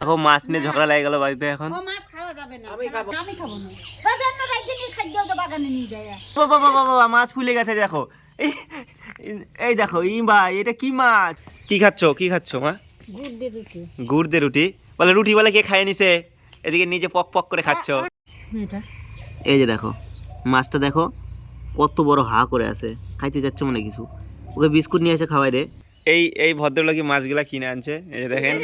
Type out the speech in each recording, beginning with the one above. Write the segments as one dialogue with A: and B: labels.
A: দেখো মাছ নিয়ে ঝগড়া লেগে গেল বাড়িতে এখন।
B: মাছ খাওয়া যাবে না।
C: আমি খাব।
B: আমি খাব না। বাগান না রাখতে নিয়ে খাদ্য তো বাগানে নিয়ে যায়।
A: বাবা বাবা বাবা মাছ ফুলে গেছে দেখো। এই এই দেখো ই এটা কি মাছ? কি খাচ্ছ? কি খাচ্ছ মা?
B: গুড় রুটি।
A: দে রুটি? বলে রুটি বলে কে খাইয়ে নিছে? এদিকে নিজে পক পক করে খাচ্ছ। এই যে দেখো মাছটা দেখো কত বড় হা করে আছে। খাইতে যাচ্ছে মনে কিছু। ওকে বিস্কুট নিয়ে এসে খাওয়াই রে। এই এই ভদ্রলোক মাছগুলা কিনে আনছে এই যে দেখেন।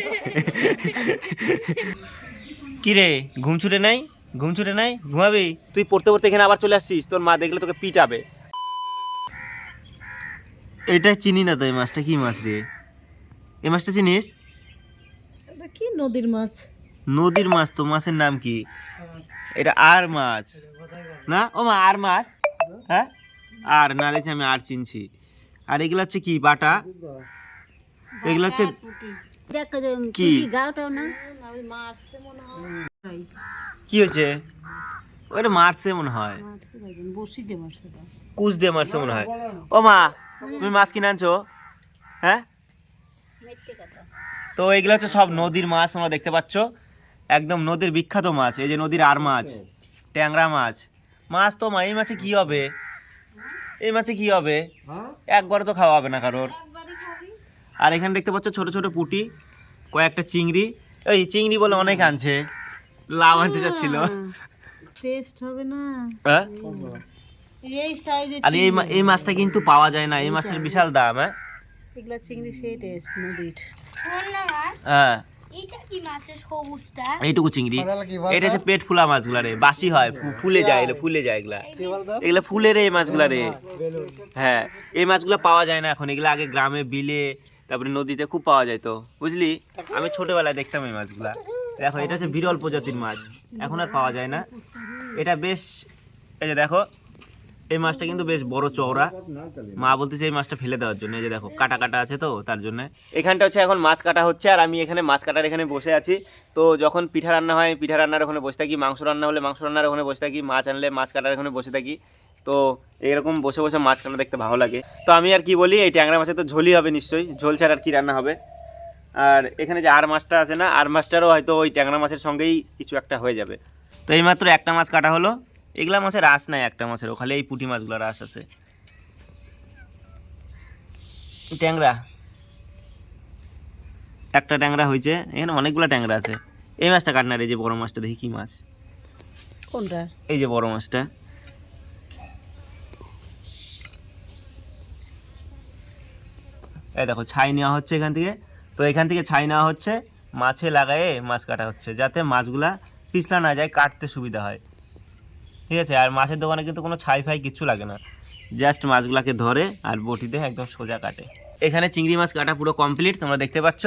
A: কি রে ঘুম ছুটে নাই? ঘুম ছুটে নাই? ঘুমাবি? তুই পড়তে পড়তে এখানে আবার চলে আসছিস তোর মা দেখলে তোকে পিটাবে। এটা চিনি না তো এই মাছটা কি মাছ রে? এই মাছটা চিনিস?
B: কি নদীর মাছ?
A: নদীর মাছ তো মাছের নাম কি? এটা আর মাছ। না? ও মা আর মাছ? হ্যাঁ? আর না দেখছি আমি আর চিনছি। আর এগুলো হচ্ছে কি বাটা? তো এগুলো হচ্ছে কি? কি হয়েছে? ওটা মারছে মনে হয়। কুচ দিয়ে মারছে মনে হয়। ও মা তুমি মাছ কিনে আনছো? হ্যাঁ? তো এগুলো হচ্ছে সব নদীর মাছ তোমরা দেখতে পাচ্ছ। একদম নদীর বিখ্যাত মাছ এই যে নদীর আর মাছ ট্যাংরা মাছ। মাছ তো মা এই মাছে কি হবে? এই মাছে কি হবে?
C: হ্যাঁ?
A: একবারও তো খাওয়া হবে না কারোর। আর এখানে দেখতে পাচ্ছ ছোট ছোট পুটি কয়েকটা চিংড়ি। এই চিংড়ি বলে অনেক আনছে। লাভ আনতে চাচ্ছিল
B: টেস্ট হবে না।
A: হ্যাঁ? আর এই মা- এই মাছটা কিন্তু পাওয়া যায় না এই মাছটার বিশাল দাম হ্যাঁ?
B: এগুলা চিংড়ি সেই টেস্ট নদীর
A: হ্যাঁ।
D: এইটা কি মাছের সবুজটা?
A: এইটুকু চিংড়ি। এটা হচ্ছে পেট ফুলা মাছগুলা রে বাসি হয় ফু- ফুলে যায় এগুলো ফুলে যায় এগুলা। এগুলা ফুলে রে এই মাছগুলা রে। হ্যাঁ এই মাছগুলো পাওয়া যায় না এখন এগুলো আগে গ্রামে বিলে তারপরে নদীতে খুব পাওয়া যায় তো। বুঝলি? আমি ছোটবেলায় দেখতাম এই মাছগুলা। দেখো এটা হচ্ছে বিরল প্রজাতির মাছ এখন আর পাওয়া যায় না। এটা বেশ এই যে দেখো এই মাছটা কিন্তু বেশ বড় চওড়া। মা বলতেছে এই মাছটা ফেলে দেওয়ার জন্য। এই যে দেখো কাটা কাটা আছে তো, তার জন্য। এখানটা হচ্ছে এখন মাছ কাটা হচ্ছে, আর আমি এখানে মাছ কাটার এখানে বসে আছি। তো যখন পিঠা রান্না হয়, পিঠা রান্নার ওখানে বসে থাকি, মাংস রান্না হলে মাংস রান্নার ওখানে বসে থাকি, মাছ আনলে মাছ কাটার ওখানে বসে থাকি। তো এরকম বসে বসে মাছ কাটা দেখতে ভালো লাগে। তো আমি আর কি বলি, এই ট্যাংরা মাছের তো ঝোলই হবে নিশ্চয়ই। ঝোল ছাড়া আর কি রান্না হবে? আর এখানে যে আর মাছটা আছে না, আর মাছটারও হয়তো ওই ট্যাংরা মাছের সঙ্গেই কিছু একটা হয়ে যাবে। তো এই মাত্র একটা মাছ কাটা হলো। এগুলা মাছের রাস নাই একটা মাছের ওখানে এই পুঁটি মাছগুলো রাস আছে। ট্যাংরা। একটা ট্যাংরা হয়েছে এখানে অনেকগুলো ট্যাংরা আছে। এই মাছটা কাটনার এই যে বড় মাছটা দেখি কি মাছ।
B: কোনটা?
A: এই যে বড় মাছটা। এই দেখো ছাই নেওয়া হচ্ছে এখান থেকে। তো এখান থেকে ছাই নেওয়া হচ্ছে মাছে লাগায়ে মাছ কাটা হচ্ছে যাতে মাছগুলা পিছলা না যায় কাটতে সুবিধা হয়। ঠিক আছে? আর মাছের দোকানে কিন্তু কোনো ছাই ফাই কিচ্ছু লাগে না। জাস্ট মাছগুলাকে ধরে আর বটিতে একদম সোজা কাটে। এখানে চিংড়ি মাছ কাটা পুরো কমপ্লিট তোমরা দেখতে পাচ্ছ।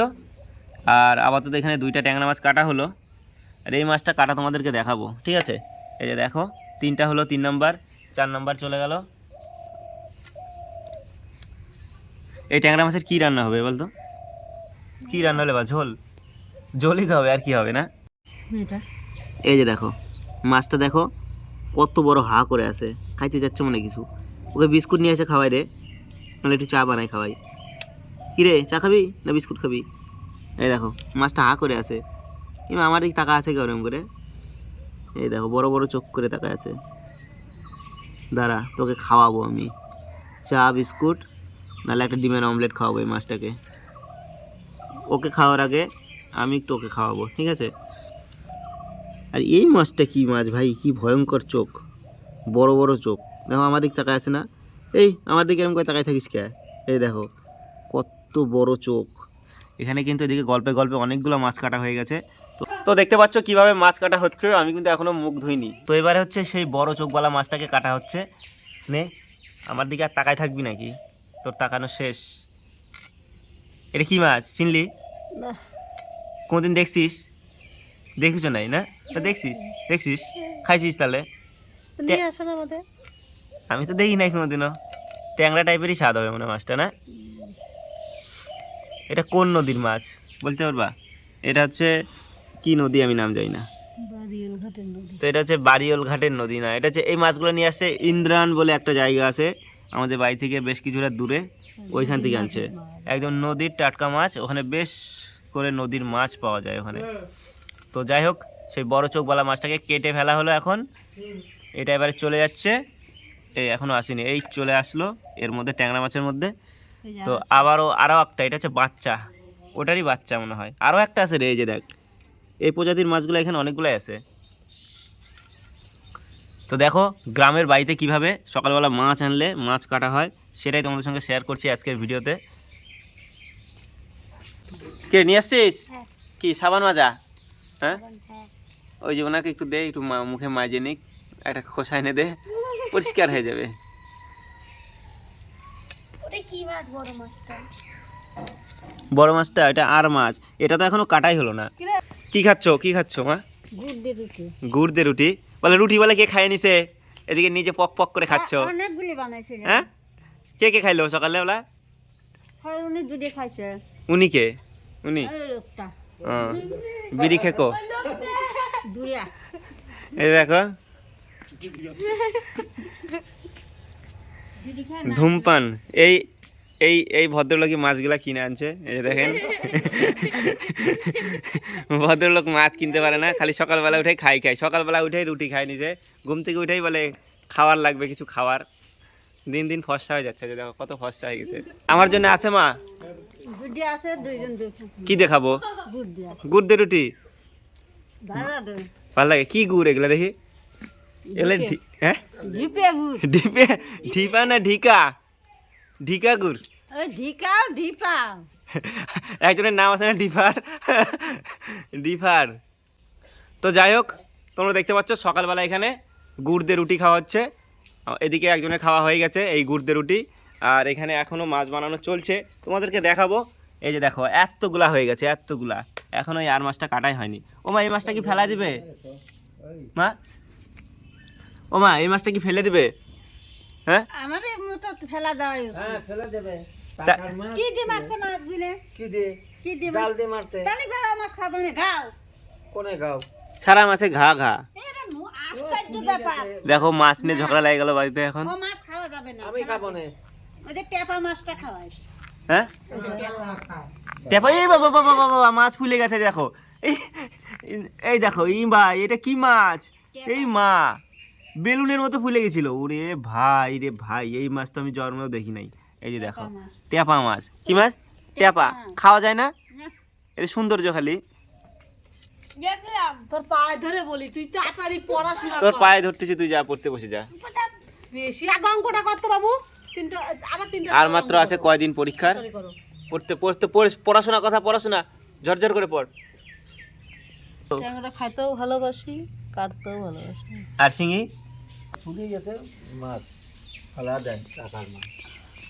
A: আর আপাতত এখানে দুইটা ট্যাংরা মাছ কাটা হলো। আর এই মাছটা কাটা তোমাদেরকে দেখাবো ঠিক আছে? এই যে দেখো তিনটা হলো তিন নাম্বার চার নাম্বার চলে গেল। এই ট্যাংরা মাছের কী রান্না হবে বলতো? কী রান্না হলে বা ঝোল? ঝোলই তো হবে আর কি হবে না? এই যে দেখো মাছটা দেখো কত বড় হা করে আছে। খাইতে যাচ্ছে মনে কিছু। ওকে বিস্কুট নিয়ে এসে খাওয়াই রে। নাহলে একটু চা বানাই খাওয়াই। কি রে চা খাবি না বিস্কুট খাবি? এই দেখো, মাছটা হা করে আছে। এবার আমার দিকে তাকা আছে কেরম করে। এই দেখো, বড় বড় চোখ করে তাকা আছে। দাঁড়া, তোকে খাওয়াবো আমি। চা, বিস্কুট, নাহলে একটা ডিমের অমলেট খাওয়াবো এই মাছটাকে। ওকে খাওয়ার আগে আমি একটু ওকে খাওয়াবো, ঠিক আছে? আর এই মাছটা কি মাছ ভাই? কি ভয়ঙ্কর চোখ। বড় বড় চোখ। দেখো আমার দিক তাকায় আছে না? এই আমার দিকে এরকম করে তাকায় থাকিস কে? এই দেখো কত বড় চোখ। এখানে কিন্তু এদিকে গল্পে গল্পে অনেকগুলো মাছ কাটা হয়ে গেছে। তো- তো দেখতে পাচ্ছ কীভাবে মাছ কাটা হচ্ছে আমি কিন্তু এখনও মুখ ধুইনি। তো এবারে হচ্ছে সেই বড় চোখওয়ালা মাছটাকে কাটা হচ্ছে। নে আমার দিকে আর তাকায় থাকবি নাকি? তোর তাকানো শেষ। এটা কি মাছ? চিনলি?
B: না।
A: কোনদিন দেখছিস? দেখিস নাই না? তা দেখছিস? দেখছিস? খাইছিস তাহলে?
B: নিয়ে আসেন আমাদের।
A: আমি তো দেখি নাই কোনোদিনও। ট্যাংরা টাইপেরই স্বাদ হবে মনে মাছটা না? এটা কোন নদীর মাছ? বলতে পারবা? এটা হচ্ছে কি নদী আমি নাম জানি না। তো এটা হচ্ছে বাড়িওল ঘাটের নদী না? এটা হচ্ছে এই মাছগুলো নিয়ে আসছে ইন্দ্রায়ণ বলে একটা জায়গা আছে। আমাদের বাড়ি থেকে বেশ কিছুটা দূরে ওইখান থেকে আনছে। একদম নদীর টাটকা মাছ ওখানে বেশ করে নদীর মাছ পাওয়া যায় ওখানে। তো যাই হোক সেই বড় চোখওয়ালা মাছটাকে কেটে ফেলা হলো এখন। এটা এবারে চলে যাচ্ছে। এই এখনও আসেনি এই চলে আসলো এর মধ্যে ট্যাংরা মাছের মধ্যে। তো আবারও আরও একটা এটা হচ্ছে বাচ্চা। ওটারই বাচ্চা মনে হয়। আরও একটা আছে রে এই যে দেখ। এই প্রজাতির মাছগুলো এখানে অনেকগুলোই আছে। তো দেখো গ্রামের বাড়িতে কীভাবে সকালবেলা মাছ আনলে মাছ কাটা হয় সেটাই তোমাদের সঙ্গে শেয়ার করছি আজকের ভিডিওতে। কে নিয়ে আসছিস?
D: হ্যাঁ।
A: কি সাবান মাজা? হ্যাঁ?
D: হ্যাঁ
A: ওই যে ওনাকে একটু দে একটু মা- মুখে মাজে নিক একটা খোসা এনে দে পরিষ্কার হয়ে যাবে।
D: বড় মাছটা?
A: এটা আর মাছ। এটা তো এখনও কাটাই হলো না। কি খাচ্ছ? কি খাচ্ছ মা?
B: গুড় দিয়ে রুটি।
A: বলে রুটি বলে কে খাইয়ে নিছে? এদিকে নিজে পক পক করে খাচ্ছ।
B: অনেকগুলি বানাইছিল
A: হ্যাঁ? কে কে খাইলো সকালবেলা?
B: হয় উনি দুটি খাইছে।
A: উনি কে? উনি? বিড়ি খেকো। এই দেখো। ধূমপান। এই এই এই ভদ্রলোকই মাছগুলা কিনে আনছে? এই দেখেন। ভদ্রলোক মাছ কিনতে পারে না খালি সকালবেলা উঠে খাই খায় সকালবেলা উঠেই রুটি খায় নিজে। ঘুম থেকে উঠেই বলে খাওয়ার লাগবে কিছু খাওয়ার। দিন দিন ফর্সা হয়ে যাচ্ছে যে দেখো কত ফর্সা হয়ে গেছে। আমার জন্য আছে মা। কি দেখাবো?
B: গুড় দিয়া
A: রুটি? ভালো লাগে। কি গুড় এগুলো দেখি? এগুলো হ্যাঁ ঢিপে? ঢিপা না ঢিকা? ঢিকা গুড়?
B: ঢিকাও ঢিপা
A: একজনের নাম আছে না ডিফার ডিফার তো যাই হোক তোমরা দেখতে পাচ্ছ সকালবেলা এখানে গুড় দিয়ে রুটি খাওয়া হচ্ছে। এদিকে একজনের খাওয়া হয়ে গেছে এই গুড় দিয়ে রুটি। আর এখানে এখনও মাছ বানানো চলছে। তোমাদেরকে দেখাবো এই যে দেখো এতগুলা হয়ে গেছে এতগুলা। এখন ওই আর মাছটা কাটাই হয়নি। ও মা এই মাছটা কি ফেলা দিবে? মা? ও মা এই মাছটা কি ফেলে দিবে? হ্যাঁ?
B: আমার এই মতো ফেলা দেওয়া
C: হ্যাঁ ফেলে দেবে। মাছ
B: কি মারছে মাছ দিলে?
C: কি দিয়ে?
B: কি দিয়ে
C: জাল দিয়ে মারতে।
B: তালি ফেলা মাছ খাব না গাও।
C: কোনে গাও?
A: সারা মাছে ঘা ঘা। দেখো মাছ নিয়ে ঝগড়া লেগে গেল বাড়িতে এখন।
B: ও মাছ খাওয়া যাবে না
C: আমি খাব না।
B: ওই যে টেপা মাছটা খাওয়াই।
A: হ্যাঁ? টেপা এই বাবা বাবা বাবা মাছ ফুলে গেছে দেখো। এই এই দেখো এই ভাই এটা কি মাছ? এই মা বেলুনের মতো ফুলে গেছিল। ওরে ভাই রে ভাই এই মাছ তো আমি জন্মেও দেখি নাই। এই যে দেখো। টেপা মাছ। কি মাছ? টেপা। খাওয়া যায় না? এটা সৌন্দর্য খালি।
B: তোর পায়ে ধরে বলি তুই তাড়াতাড়ি পড়াশোনা
A: তোর পায়ে ধরতেছি তুই যা পড়তে বসে যা।
B: বেশি আগে অঙ্কটা করতো বাবু। তিনটা আবার তিনটা
A: আর মাত্র আছে কয়দিন পরীক্ষার? পড়তে পড়তে পড়ে- পড়াশোনা কথা পড়াশোনা। ঝরঝর করে পড়।
B: ট্যাংরা খাইতেও ভালোবাসি কাটতেও ভালোবাসি।
A: আর সিঙ্গি
C: ফুলে গেছে মাছ ফেলা দেয় টাকার মাছ।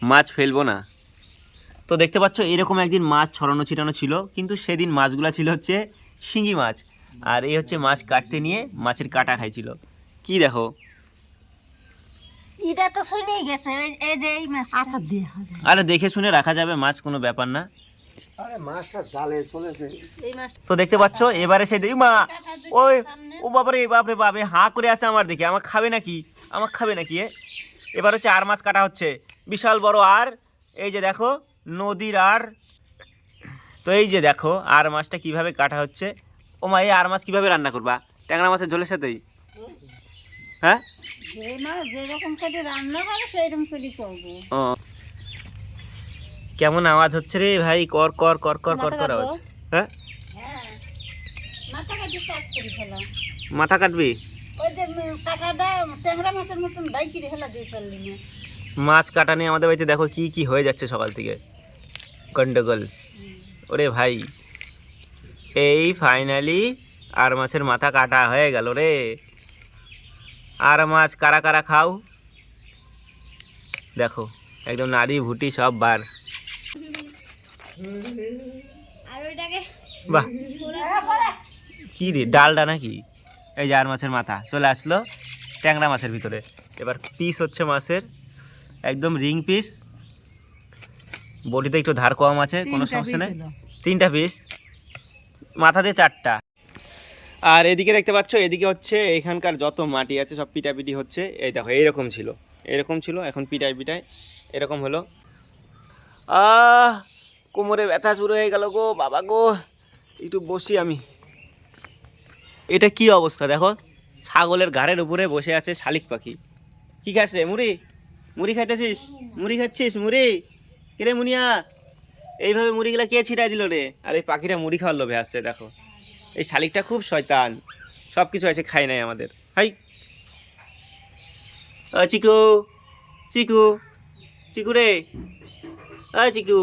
A: মাছ ফেলব না। তো দেখতে পাচ্ছ এরকম একদিন মাছ ছড়ানো ছিটানো ছিল কিন্তু সেদিন মাছগুলো ছিল হচ্ছে শিঙি মাছ। আর এই হচ্ছে মাছ কাটতে নিয়ে মাছের কাটা খাইছিল। কি দেখো?
B: এটা তো শুনেই গেছে এই যে এই মাছ আচ্ছা দিয়ে
A: আরে দেখে শুনে রাখা যাবে মাছ কোনো ব্যাপার না।
C: আরে মাছটা জালে চলেছে
B: এই মাছ
A: তো দেখতে পাচ্ছ এবারে সে দেখি মা ওই ও বাবারে বাপরে বাপে হাঁ করে আছে আমার দিকে আমার খাবে নাকি? আমার খাবে নাকি এ? এবার হচ্ছে আর মাছ কাটা হচ্ছে। বিশাল বড় আর এই যে দেখো নদীর আর। তো এই যে দেখো আর মাছটা কীভাবে কাটা হচ্ছে। ও মা এই আর মাছ কীভাবে রান্না করবা? ট্যাংরা মাছের ঝোলের সাথেই? হ্যাঁ?
B: যে মাছ যেরকম করে রান্না করে সেইরকম করে করব।
A: ও। কেমন আওয়াজ হচ্ছে রে ভাই? কর কর কর কর কর কর আওয়াজ। হ্যাঁ?
B: হ্যাঁ। মাথা
A: কাটবি? মাছ কাটা নিয়ে আমাদের বাড়িতে দেখো কি কি হয়ে যাচ্ছে সকাল থেকে। গন্ডগোল। ওরে ভাই এই ফাইনালি আর মাছের মাথা কাটা হয়ে গেল রে। আর মাছ কারা কারা খাও? দেখো একদম নাড়ি ভুটি সব বার।
D: আর ওইটাকে
A: বাহ। কি রে ডালটা নাকি? এই যে আর মাছের মাথা চলে আসলো ট্যাংরা মাছের ভিতরে। এবার পিস হচ্ছে মাছের একদম রিং পিস বডিতে একটু ধার কম আছে কোনো সমস্যা নেই। তিনটা পিস মাথা দিয়ে চারটা। আর এদিকে দেখতে পাচ্ছ, এদিকে হচ্ছে এখানকার যত মাটি আছে সব পিটাপিটি হচ্ছে। এই দেখো এইরকম ছিল, এরকম ছিল, এখন পিটাই পিটাই এরকম হলো। আহ, কোমরে ব্যথা শুরু হয়ে গেল গো, বাবা গো, একটু বসি আমি। এটা কি অবস্থা দেখো, ছাগলের ঘাড়ের উপরে বসে আছে শালিক পাখি। কি খাস রে, মুড়ি? মুড়ি খাইতেছিস? মুড়ি খাচ্ছিস, মুড়ি? কিরে মুনিয়া? এইভাবে মুড়িগুলা কে ছিটাই দিল রে? আর এই পাখিটা মুড়ি খাওয়ার লোভে আসছে, দেখো। এই শালিকটা খুব শয়তান। সব কিছু আছে খাই নাই আমাদের। হাই। চিকু। চিকু। চিকু রে। চিকু।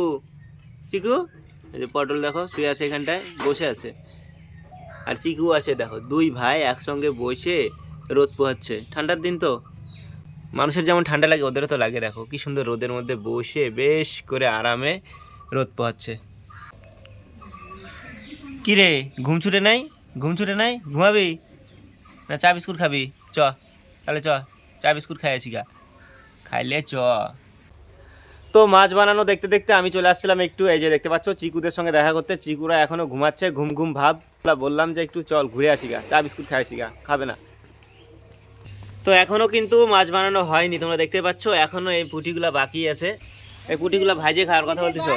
A: চিকু? এই যে পটল দেখো, শুয়ে আছে এখানটায়, বসে আছে। আর চিকু আছে, দেখো, দুই ভাই একসঙ্গে বসে রোদ পোহাচ্ছে। ঠান্ডার দিন তো। মানুষের যেমন ঠান্ডা লাগে, ওদেরও তো লাগে, দেখো। কি সুন্দর রোদের মধ্যে বসে বেশ করে আরামে রোদ পোহাচ্ছে। কি রে ঘুম ছুটে নাই? ঘুম ছুটে নাই? ঘুমাবি? না, চা, বিস্কুট খাবি। চ, তাহলে চ, চা, বিস্কুট খাই আসি গা। খাইলে চ। তো মাছ বানানো দেখতে দেখতে আমি চলে আসছিলাম একটু, এই যে দেখতে পাচ্ছ, চিকুদের সঙ্গে দেখা করতে। চিকুরা এখনও ঘুমাচ্ছে, ঘুম ঘুম ভাব। বললাম যে একটু চল ঘুরে আসি গা, চা, বিস্কুট খাই আসি গা, খাবে না। তো এখনও কিন্তু মাছ বানানো হয়নি, তোমরা দেখতে পাচ্ছ, এখনও এই পুটিগুলা বাকি আছে। এই পুটিগুলা ভাইজে খাওয়ার কথা বলতেছো?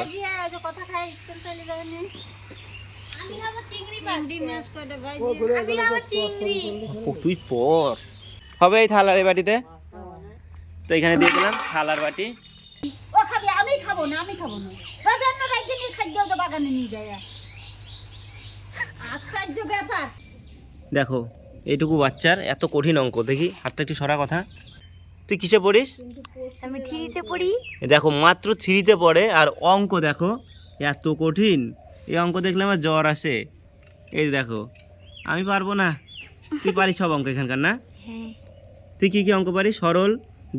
A: তুই পর। হবে এই থালার এই বাটিতে? তো এখানে দিয়ে দিলাম থালার বাটি।
B: ও খাবি আমি খাব না আমি খাব না। ওই জন্য রাইতে নিয়ে খাদ্য তো বাগানে নিয়ে যায়। আশ্চর্য ব্যাপার।
A: দেখো এইটুকু বাচ্চার এত কঠিন অঙ্ক দেখি হাতটা একটু সরা কথা। তুই কিসে পড়িস?
D: আমি থ্রিতে পড়ি।
A: দেখো মাত্র থ্রিতে পড়ে আর অঙ্ক দেখো এত কঠিন। এই অঙ্ক দেখলে আমার জ্বর আসে। এই দেখো আমি পারব না। তুই পারিস সব অঙ্ক এখানকার না?
D: হ্যাঁ।
A: তুই কি কি অঙ্ক পারিস? সরল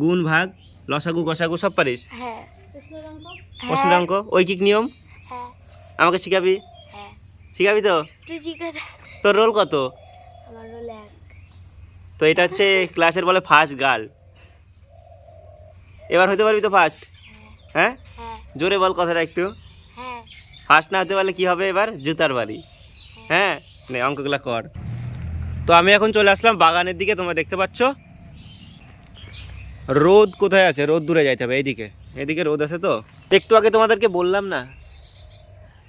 A: গুণ ভাগ লসাগু গসাগু সব পারিস?
D: হ্যাঁ।
A: প্রশ্ন অঙ্ক? ঐকিক নিয়ম?
D: হ্যাঁ।
A: আমাকে শিখাবি? শিখাবি তো? তোর রোল কত? তো এটা হচ্ছে ক্লাসের বলে ফার্স্ট গার্ল এবার হতে পারবি তো ফার্স্ট হ্যাঁ। জোরে বল কথাটা একটু। ফার্স্ট না হতে পারলে কি হবে এবার? জুতার বাড়ি। হ্যাঁ? নে, অঙ্কগুলো কর। তো আমি এখন চলে আসলাম বাগানের দিকে, তোমরা দেখতে পাচ্ছ। রোদ কোথায় আছে? রোদ দূরে যাইতে হবে, এইদিকে। এদিকে রোদ আছে তো? একটু আগে তোমাদেরকে বললাম না,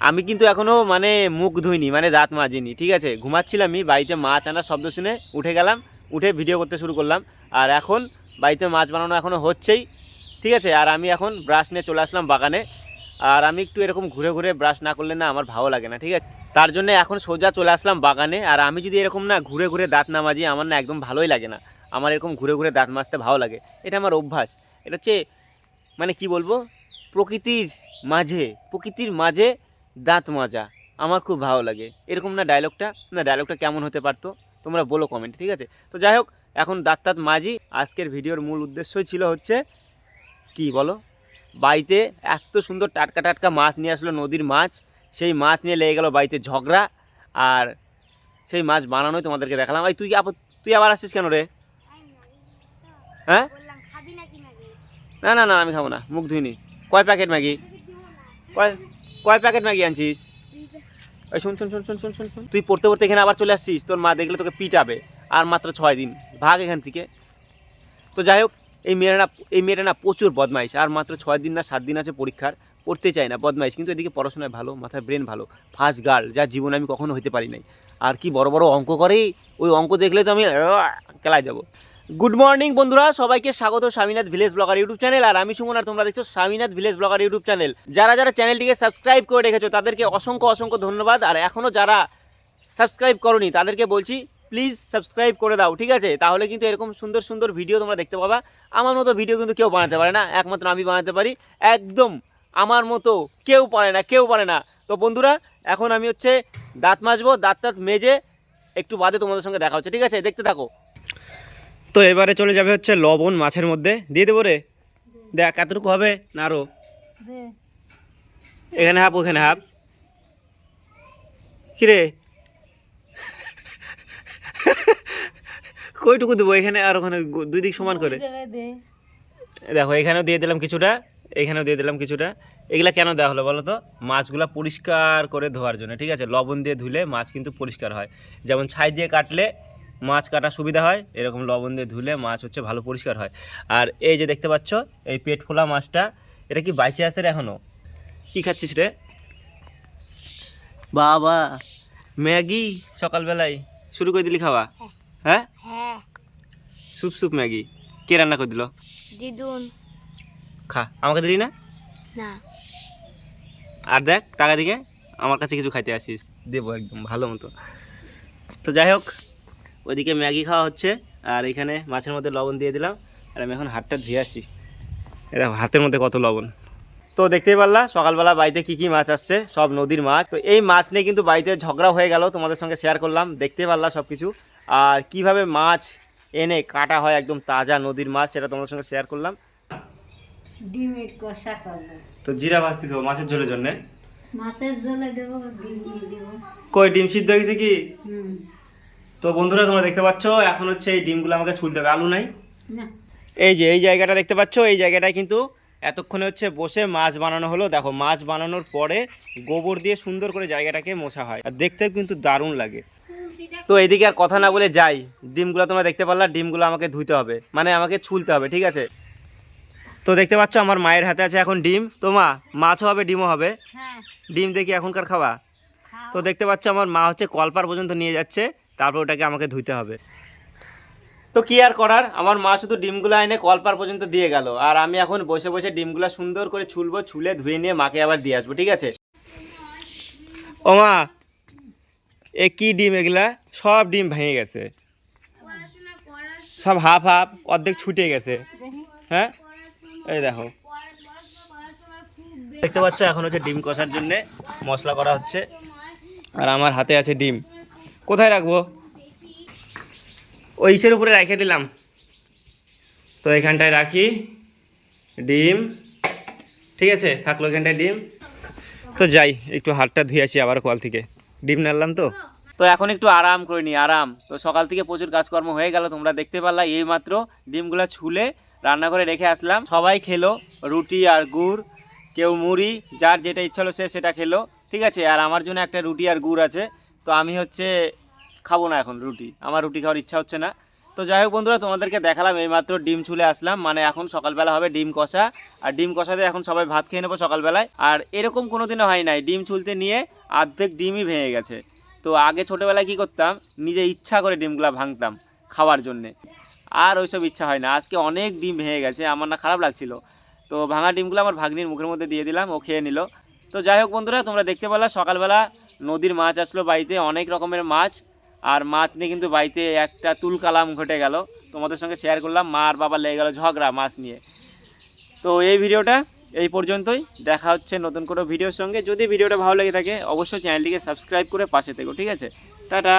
A: আমি কিন্তু এখনও মানে মুখ ধুইনি মানে দাঁত মাজিনি, ঠিক আছে? ঘুমাচ্ছিলামই বাড়িতে মাছ আনার শব্দ শুনে উঠে গেলাম, উঠে ভিডিও করতে শুরু করলাম। আর এখন বাড়িতে মাছ বানানো এখনও হচ্ছেই, ঠিক আছে? আর আমি এখন ব্রাশ নিয়ে চলে আসলাম বাগানে। আর আমি একটু এরকম ঘুরে ঘুরে ব্রাশ না করলে না আমার ভালো লাগে না, ঠিক আছে? তার জন্য এখন সোজা চলে আসলাম বাগানে, আর আমি যদি এরকম না ঘুরে ঘুরে দাঁত না মাজি, আমার না একদম ভালোই লাগে না। আমার এরকম ঘুরে ঘুরে দাঁত মাজতে ভালো লাগে। এটা আমার অভ্যাস। এটা হচ্ছে মানে কি বলব? প্রকৃতির মাঝে প্রকৃতির মাঝে দাঁত মাজা, আমার খুব ভালো লাগে। এরকম না ডায়লগটা না ডায়লগটা কেমন হতে পারতো? তোমরা বলো কমেন্ট ঠিক আছে? তো যাই হোক, এখন দাঁত তাঁত মাজি। আজকের ভিডিওর মূল উদ্দেশ্যই ছিল হচ্ছে, কি বলো? বাড়িতে এত সুন্দর টাটকা টাটকা মাছ নিয়ে আসলো নদীর মাছ। সেই মাছ নিয়ে লেগে গেল বাড়িতে ঝগড়া। আর সেই মাছ বানানোই তোমাদেরকে দেখালাম। ভাই তুই তুই আবার আসছিস কেন রে? হ্যাঁ? না না না, আমি খাব না। মুখ ধুইনি। কয় প্যাকেট ম্যাগি? কয় কয় প্যাকেট ম্যাগি আনছিস? ওই শুন শুন শুন শুন শুন শুন শুন। তুই পড়তে পড়তে এখানে আবার চলে আসছিস? তোর মা দেখলে তোকে পিটাবে। আর মাত্র ছয় দিন। ভাগ এখান থেকে। তো যাই হোক এই মেয়েটা না, এই মেয়েটা না প্রচুর বদমাইশ। আর মাত্র ছয় দিন না, সাত দিন আছে পরীক্ষার। পড়তে চায় না, বদমাইশ। কিন্তু এদিকে পড়াশোনায় ভালো, মাথায় ব্রেন ভালো। ফার্স্ট গার্ল যা জীবনে আমি কখনো হতে পারি নাই। আর কি বড় বড় অঙ্ক করে, ওই অঙ্ক দেখলে তো আমি কেলায় যাব। গুড মর্নিং বন্ধুরা, সবাইকে স্বাগত Swaminath village blogger YouTube channel. আর আমি সুমন, আর তোমরা দেখছ Swaminath village blogger YouTube channel. যারা যারা চ্যানেলটিকে সাবস্ক্রাইব করে রেখেছো, তাদেরকে অসংখ্য অসংখ্য ধন্যবাদ। আর এখনও যারা সাবস্ক্রাইব করনি, তাদেরকে বলছি প্লিজ সাবস্ক্রাইব করে দাও ঠিক আছে? তাহলে কিন্তু এরকম সুন্দর সুন্দর ভিডিও তোমরা দেখতে পাবা। আমার মতো ভিডিও কিন্তু কেউ বানাতে পারে না একমাত্র আমি বানাতে পারি। একদম আমার মতো কেউ পারে না কেউ পারে না। তো বন্ধুরা এখন আমি হচ্ছে দাঁত মাজবো দাঁত টাত মেজে একটু বাদে তোমাদের সঙ্গে দেখা হচ্ছে ঠিক আছে? দেখতে থাকো। তো এবারে চলে যাবে হচ্ছে লবণ মাছের মধ্যে। দিয়ে দেবো রে? দেখ এতটুকু হবে না আরও।
B: দে।
A: এখানে হাফ ওখানে হাফ। কিরে কইটুকু দেবো এখানে আর ওখানে দুই দিক সমান করে। দেখো এখানেও দিয়ে দিলাম কিছুটা এখানেও দিয়ে দিলাম কিছুটা। এগুলা কেন দেওয়া হলো বলো তো? মাছগুলা পরিষ্কার করে ধোয়ার জন্য ঠিক আছে? লবণ দিয়ে ধুলে মাছ কিন্তু পরিষ্কার হয়। যেমন ছাই দিয়ে কাটলে মাছ কাটা সুবিধা হয় এরকম লবণ দিয়ে ধুলে মাছ হচ্ছে ভালো পরিষ্কার হয়। আর এই যে দেখতে পাচ্ছ এই পেট ফোলা মাছটা এটা কি বাইচে আছে রে এখনও কী খাচ্ছিস রে? বাবা ম্যাগি সকালবেলায়। শুরু করে দিলি খাওয়া? হ্যাঁ।
D: হ্যাঁ?
A: Soup soup Maggi. কে রান্না করে দিল?
D: দিদুন।
A: খা। আমাকে দিলি না?
D: না।
A: আর দেখ টাকা দিকে আমার কাছে কিছু খাইতে আসিস। দেবো একদম ভালো মতো। তো যাই হোক ওইদিকে ম্যাগি খাওয়া হচ্ছে আর এখানে মাছের মধ্যে লবণ দিয়ে দিলাম। আর আমি এখন হাতটা ধুয়ে আসি এটা হাতের মধ্যে কত লবণ? তো দেখতেই পারলা সকালবেলা বাড়িতে কি কি মাছ আসছে সব নদীর মাছ। তো এই মাছ নিয়ে কিন্তু বাড়িতে ঝগড়া হয়ে গেল তোমাদের সঙ্গে শেয়ার করলাম দেখতে পারলা সব কিছু আর কীভাবে মাছ এনে কাটা হয় একদম তাজা নদীর মাছ সেটা তোমাদের সঙ্গে শেয়ার করলাম।
B: ডিমের কষা করব।
A: তো জিরা ভাজতিস মাছের ঝোলের জন্যে?
B: মাছের ঝোলে দেবো ডিম দেবো।
A: কই ডিম সিদ্ধ হয়ে গেছে কি? তো বন্ধুরা তোমরা দেখতে পাচ্ছ এখন হচ্ছে এই ডিমগুলো আমাকে ছুলতে হবে আলু নাই। এই যে এই জায়গাটা দেখতে পাচ্ছ এই জায়গাটায় কিন্তু এতক্ষণে হচ্ছে বসে মাছ বানানো হলো। দেখো মাছ বানানোর পরে গোবর দিয়ে সুন্দর করে জায়গাটাকে মোছা হয়। আর দেখতেও কিন্তু দারুণ লাগে। তো এদিকে আর কথা না বলে যাই। ডিমগুলো তোমরা দেখতে পারলা ডিমগুলো আমাকে ধুইতে হবে। মানে আমাকে ছুলতে হবে ঠিক আছে? তো দেখতে পাচ্ছ আমার মায়ের হাতে আছে এখন ডিম। তো মা মাছও হবে ডিমও হবে?
B: হ্যাঁ।
A: ডিম দেখি এখনকার খাওয়া তো দেখতে পাচ্ছ আমার মা হচ্ছে কলপার পর্যন্ত নিয়ে যাচ্ছে। তারপর ওটাকে আমাকে ধুইতে হবে। তো কি আর করার? আমার মা শুধু ডিমগুলো এনে কলপার পর্যন্ত দিয়ে গেল। আর আমি এখন বসে বসে ডিমগুলো সুন্দর করে ছুলবো, ছুলে ধুয়ে নিয়ে মাকে আবার দিয়ে আসব, ঠিক আছে? ও মা, এ কি ডিম এগুলা? সব ডিম ভেঙে গেছে। সব হাফ হাফ, অর্ধেক ছুটে গেছে। হ্যাঁ? এই দেখো। দেখতে পাচ্ছ, এখন হচ্ছে ডিম কষার জন্য মশলা করা হচ্ছে। আর আমার হাতে আছে ডিম। কোথায় রাখব? ওই ইসের উপরে রেখে দিলাম। তো এখানটায় রাখি। ডিম। ঠিক আছে, থাকল এখানটায় ডিম। তো যাই, একটু হাতটা ধুয়ে আসি আবার কল থেকে। ডিম নাড়লাম তো? তো এখন একটু আরাম করে নি, আরাম। তো সকাল থেকে প্রচুর কাজকর্ম হয়ে গেল, তোমরা দেখতে পারলা এই মাত্র ডিমগুলো ছুলে রান্না করে রেখে আসলাম। সবাই খেলো, রুটি আর গুড়, কেউ মুড়ি, যার যেটা ইচ্ছা হলো সে সেটা খেলো। ঠিক আছে, আর আমার জন্য একটা রুটি আর গুড় আছে। তো আমি হচ্ছে খাব না এখন রুটি। আমার রুটি খাওয়ার ইচ্ছা হচ্ছে না। তো যাই হোক বন্ধুরা, তোমাদেরকে দেখালাম এইমাত্র ডিম ছুলে আসলাম। মানে এখন সকালবেলা হবে ডিম কষা। আর ডিম কষাতে এখন সবাই ভাত খেয়ে নেব সকালবেলায়। আর এরকম কোনো দিনও হয় নাই। ডিম ছুলতে নিয়ে অর্ধেক ডিমই ভেঙে গেছে। তো আগে ছোটোবেলায় কী করতাম? নিজে ইচ্ছা করে ডিমগুলো ভাঙতাম খাওয়ার জন্যে। আর ওইসব ইচ্ছা হয় না। আজকে অনেক ডিম ভেঙে গেছে। আমার না খারাপ লাগছিল। তো ভাঙা ডিমগুলো আমার ভাগ্নির মুখের মধ্যে দিয়ে দিলাম। ও খেয়ে নিল। তো যাই হোক বন্ধুরা, তোমরা দেখতে পেলা সকালবেলা নদীর মাছ আসলো বাড়িতে। অনেক রকমের মাছ। আর মাছ নিয়ে কিন্তু বাড়িতে একটা তুল কালাম ঘটে গেল। তোমাদের সঙ্গে শেয়ার করলাম, মা আর বাবা লেগে গেল ঝগড়া মাছ নিয়ে। তো এই ভিডিওটা এই পর্যন্তই। দেখা হচ্ছে নতুন কোনো ভিডিওর সঙ্গে। যদি ভিডিওটা ভালো লেগে থাকে, অবশ্যই চ্যানেলটিকে সাবস্ক্রাইব করে পাশে থেকো, ঠিক আছে? টাটা!